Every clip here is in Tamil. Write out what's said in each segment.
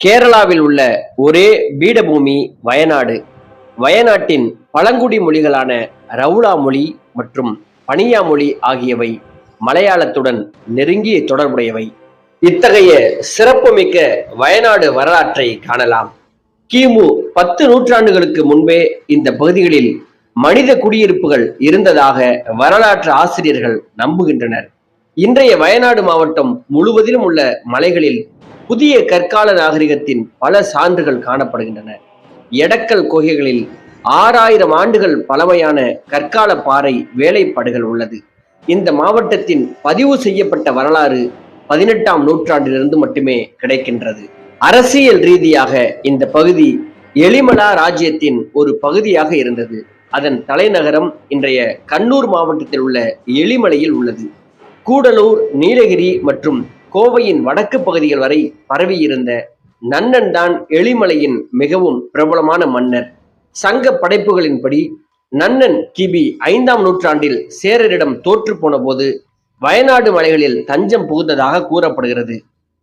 கேரளாவில் உள்ள ஒரே பீடபூமி வயநாடு. வயநாட்டின் பழங்குடி மொழிகளான ரவுலா மொழி மற்றும் பனியா மொழி ஆகியவை மலையாளத்துடன் நெருங்கிய தொடர்புடையவை. இத்தகைய சிறப்புமிக்க வயநாடு வரலாற்றை காணலாம். கிமு பத்து நூற்றாண்டுகளுக்கு முன்பே இந்த பகுதிகளில் மனித குடியிருப்புகள் இருந்ததாக வரலாற்று ஆசிரியர்கள் நம்புகின்றனர். இன்றைய வயநாடு மாவட்டம் முழுவதிலும் உள்ள மலைகளில் புதிய கற்கால நாகரிகத்தின் பல சான்றுகள் காணப்படுகின்றன. எடக்கல் குகைகளில் ஆறாயிரம் ஆண்டுகள் பழமையான கற்கால பாறை வேலைப்பாடுகள் உள்ளது. இந்த மாவட்டத்தின் பதிவு செய்யப்பட்ட வரலாறு பதினெட்டாம் நூற்றாண்டிலிருந்து மட்டுமே கிடைக்கின்றது. அரசியல் ரீதியாக இந்த பகுதி எலிமலா ராஜ்யத்தின் ஒரு பகுதியாக இருந்தது. அதன் தலைநகரம் இன்றைய கண்ணூர் மாவட்டத்தில் உள்ள எலிமலையில் உள்ளது. கூடலூர் நீலகிரி மற்றும் கோவையின் வடக்கு பகுதிகள் வரை பரவியிருந்த நன்னன் தான் எளிமலையின் மிகவும் பிரபலமான மன்னர். சங்க படைப்புகளின்படி நன்னன் கிபி ஐந்தாம் நூற்றாண்டில் சேரரிடம் தோற்று போன போது வயநாடு மலைகளில் தஞ்சம் புகுந்ததாக கூறப்படுகிறது.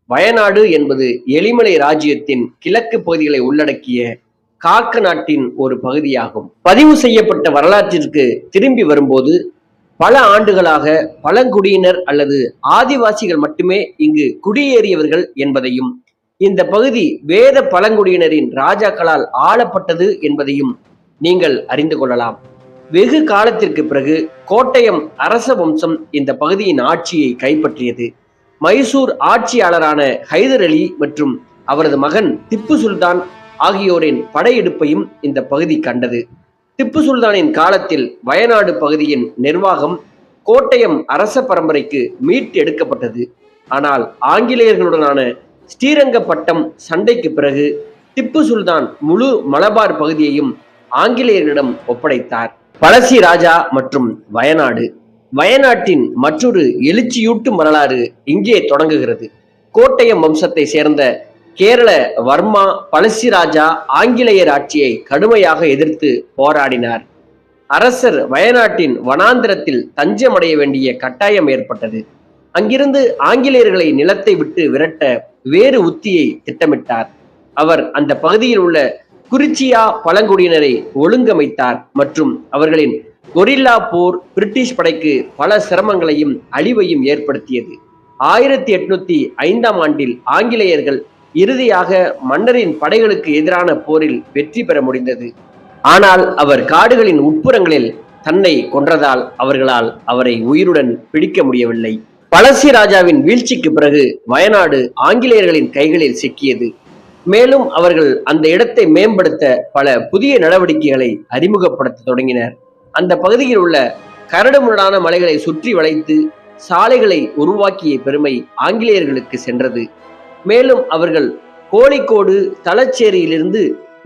வயநாடு என்பது எளிமலை ராஜ்யத்தின் கிழக்கு பகுதிகளை உள்ளடக்கிய காக்க நாட்டின் ஒரு பகுதியாகும். பதிவு செய்யப்பட்ட வரலாற்றிற்கு திரும்பி வரும்போது பல ஆண்டுகளாக பழங்குடியினர் அல்லது ஆதிவாசிகள் மட்டுமே இங்கு குடியேறியவர்கள் என்பதையும் இந்த பகுதி வேத பழங்குடியினரின் ராஜாக்களால் ஆளப்பட்டது என்பதையும் நீங்கள் அறிந்து கொள்ளலாம். வெகு காலத்திற்கு பிறகு கோட்டயம் அரச வம்சம் இந்த பகுதியின் ஆட்சியை கைப்பற்றியது. மைசூர் ஆட்சியாளரான ஹைதர் அலி மற்றும் அவரது மகன் திப்பு சுல்தான் ஆகியோரின் படையெடுப்பையும் இந்த பகுதி கண்டது. திப்பு சுல்தானின் காலத்தில் வயநாடு பகுதியின் நிர்வாகம் கோட்டயம் அரச பரம்பரைக்கு மீட்டு எடுக்கப்பட்டது. ஆனால் ஆங்கிலேயர்களுடனான ஸ்ரீரங்கப்பட்டம் சண்டைக்கு பிறகு திப்பு சுல்தான் முழு மலபார் பகுதியையும் ஆங்கிலேயர்களிடம் ஒப்படைத்தார். பழசி ராஜா மற்றும் வயநாடு. வயநாட்டின் மற்றொரு எழுச்சியூட்டும் வரலாறு இங்கே தொடங்குகிறது. கோட்டயம் வம்சத்தை சேர்ந்த கேரள வர்மா பழசிராஜா ஆங்கிலேயர் ஆட்சியை கடுமையாக எதிர்த்து போராடினார். அரசர் வயநாட்டின் வனாந்திரத்தில் தஞ்சமடைய வேண்டிய கட்டாயம் ஏற்பட்டது. அங்கிருந்து ஆங்கிலேயர்களை நிலத்தை விட்டு விரட்ட வேறு உத்தியை திட்டமிட்டார். அவர் அந்த பகுதியில் உள்ள குறிச்சியா பழங்குடியினரை ஒழுங்கமைத்தார் மற்றும் அவர்களின் கொரில்லா போர் பிரிட்டிஷ் படைக்கு பல சிரமங்களையும் அழிவையும் ஏற்படுத்தியது. ஆயிரத்தி எட்நூத்தி ஐந்தாம் ஆண்டில் ஆங்கிலேயர்கள் இறுதியாக மன்னரின் படைகளுக்கு எதிரான போரில் வெற்றி பெற முடிந்தது. ஆனால் அவர் காடுகளின் உட்புறங்களில் தன்னை கொன்றதால் அவர்களால் அவரை உயிருடன் பிடிக்க முடியவில்லை. பழசி ராஜாவின் வீழ்ச்சிக்கு பிறகு வயநாடு ஆங்கிலேயர்களின் கைகளில் சிக்கியது. மேலும் அவர்கள் அந்த இடத்தை மேம்படுத்த பல புதிய நடவடிக்கைகளை அறிமுகப்படுத்த தொடங்கினர். அந்த பகுதியில் உள்ள கரடுமுரடான மலைகளை சுற்றி வளைத்து சாலைகளை உருவாக்கிய பெருமை ஆங்கிலேயர்களுக்கு சென்றது. மேலும் அவர்கள் கோழிக்கோடு தலச்சேரியிலிருந்து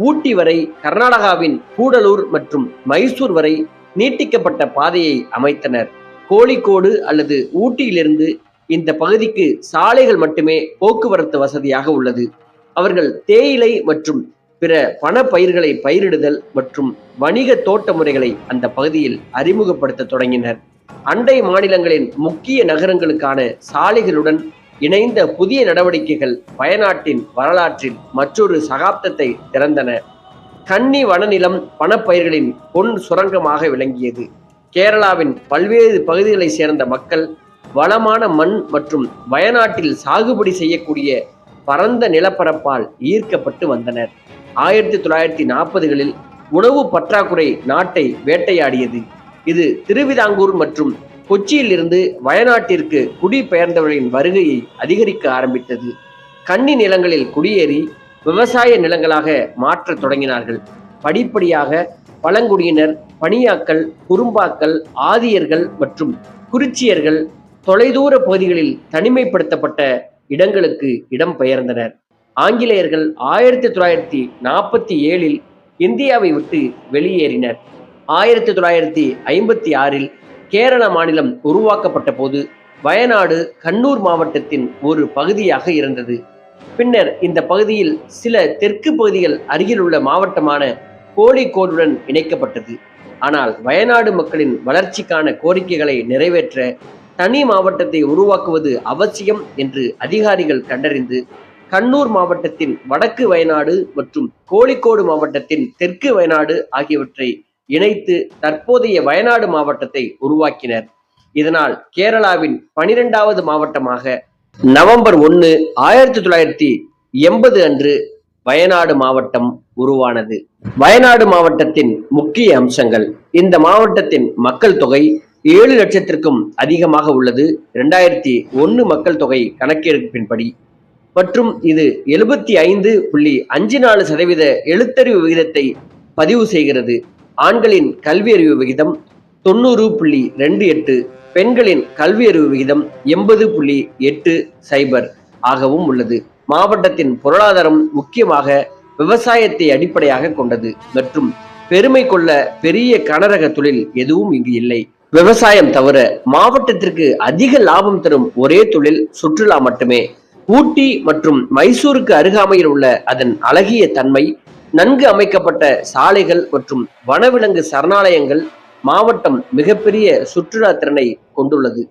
ஊட்டி வரை கர்நாடகாவின் கூடலூர் மற்றும் மைசூர் வரை நீட்டிக்கப்பட்ட பாதையை அமைத்தனர். கோழிக்கோடு அல்லது ஊட்டியிலிருந்து இந்த பகுதிக்கு சாலைகள் மட்டுமே போக்குவரத்து வசதியாக உள்ளது. அவர்கள் தேயிலை மற்றும் பிற பணப்பயிர்களை பயிரிடுதல் மற்றும் வணிக தோட்ட முறைகளை அந்த பகுதியில் அறிமுகப்படுத்த தொடங்கினர். அண்டை மாநிலங்களின் முக்கிய நகரங்களுக்கான சாலைகளுடன் இணைந்த புதிய நடவடிக்கைகள் வயநாட்டின் வரலாற்றில் மற்றொரு சகாப்தத்தை திறந்தன. கன்னி வனநிலம் பணப்பயிர்களின் பொன் சுரங்கமாக விளங்கியது. கேரளாவின் பல்வேறு பகுதிகளைச் சேர்ந்த மக்கள் வளமான மண் மற்றும் வயநாட்டில் சாகுபடி செய்யக்கூடிய பரந்த நிலப்பரப்பால் ஈர்க்கப்பட்டு வந்தனர். ஆயிரத்தி தொள்ளாயிரத்தி நாற்பதுகளில் உணவு பற்றாக்குறை நாட்டை வேட்டையாடியது. இது திருவிதாங்கூர் மற்றும் கொச்சியிலிருந்து வயநாட்டிற்கு குடிபெயர்ந்தவர்களின் வருகையை அதிகரிக்க ஆரம்பித்தது. கன்னி நிலங்களில் குடியேறி விவசாய நிலங்களாக மாற்றத் தொடங்கினார்கள். படிப்படியாக பழங்குடியினர் பணியாக்கள் குறும்பாக்கள் ஆதியர்கள் மற்றும் குறிச்சியர்கள் தொலைதூர பகுதிகளில் தனிமைப்படுத்தப்பட்ட இடங்களுக்கு இடம் பெயர்ந்தனர். ஆங்கிலேயர்கள் ஆயிரத்தி தொள்ளாயிரத்தி நாற்பத்தி ஏழில் இந்தியாவை விட்டு வெளியேறினர். ஆயிரத்தி தொள்ளாயிரத்தி ஐம்பத்தி ஆறில் கேரள மாநிலம் உருவாக்கப்பட்ட போது வயநாடு கண்ணூர் மாவட்டத்தின் ஒரு பகுதியாக இருந்தது. பின்னர் இந்த பகுதியில் சில தெற்கு பகுதிகள் அருகிலுள்ள மாவட்டமான கோழிக்கோடுடன் இணைக்கப்பட்டது. ஆனால் வயநாடு மக்களின் வளர்ச்சிக்கான கோரிக்கைகளை நிறைவேற்ற தனி மாவட்டத்தை உருவாக்குவது அவசியம் என்று அதிகாரிகள் கண்டறிந்து கண்ணூர் மாவட்டத்தின் வடக்கு வயநாடு மற்றும் கோழிக்கோடு மாவட்டத்தின் தெற்கு வயநாடு ஆகியவற்றை இணைத்து தற்போதைய வயநாடு மாவட்டத்தை உருவாக்கினர். இதனால் கேரளாவின் பனிரெண்டாவது மாவட்டமாக நவம்பர் ஒன்று ஆயிரத்தி தொள்ளாயிரத்தி எண்பது அன்று வயநாடு மாவட்டம் உருவானது. வயநாடு மாவட்டத்தின் முக்கிய அம்சங்கள். இந்த மாவட்டத்தின் மக்கள் தொகை ஏழு லட்சத்திற்கும் அதிகமாக உள்ளது. இரண்டாயிரத்தி ஒன்று மக்கள் தொகை கணக்கெடுப்பின்படி. மற்றும் இது எழுபத்தி ஐந்து புள்ளி அஞ்சு நாலு சதவீத எழுத்தறிவு விகிதத்தை பதிவு செய்கிறது. ஆண்களின் கல்வியறிவு விகிதம் தொண்ணூறு புள்ளி ரெண்டு எட்டு பெண்களின் கல்வியறிவு விகிதம் எண்பது புள்ளி எட்டு சைபர் ஆகவும் உள்ளது. மாவட்டத்தின் பொருளாதாரம் முக்கியமாக விவசாயத்தை அடிப்படையாக கொண்டது மற்றும் பெருமை கொள்ள பெரிய கனரக தொழில் எதுவும் இங்கு இல்லை. விவசாயம் தவிர மாவட்டத்திற்கு அதிக லாபம் தரும் ஒரே தொழில் சுற்றுலா மட்டுமே. ஊட்டி மற்றும் மைசூருக்கு அருகாமையில் உள்ள அதன் அழகிய தன்மை நன்கு அமைக்கப்பட்ட சாலைகள் மற்றும் வனவிலங்கு சரணாலயங்கள் மாவட்டம் மிகப்பெரிய சுற்றுலா திறனை கொண்டுள்ளது.